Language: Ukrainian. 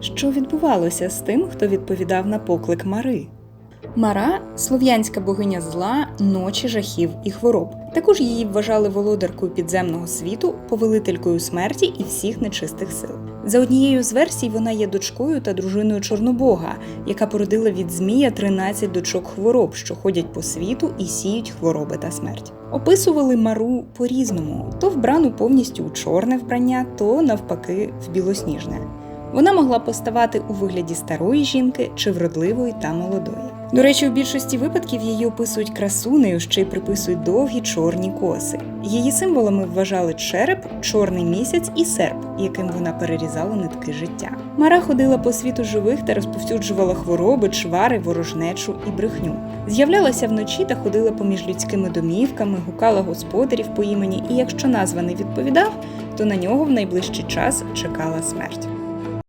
Що відбувалося з тим, хто відповідав на поклик Мари? Мара слов'янська богиня зла, ночі, жахів і хвороб. Також її вважали володаркою підземного світу, повелителькою смерті і всіх нечистих сил. За однією з версій, вона є дочкою та дружиною Чорнобога, яка породила від змія 13 дочок хвороб, що ходять по світу і сіють хвороби та смерть. Описували Мару по-різному: то вбрану повністю у чорне вбрання, то навпаки в білосніжне. Вона могла поставати у вигляді старої жінки чи вродливої та молодої. До речі, у більшості випадків її описують красунею, ще й приписують довгі чорні коси. Її символами вважали череп, чорний місяць і серп, яким вона перерізала нитки життя. Мара ходила по світу живих та розповсюджувала хвороби, чвари, ворожнечу і брехню. З'являлася вночі та ходила поміж людськими домівками, гукала господарів по імені, і якщо назва не відповідав, то на нього в найближчий час чекала смерть.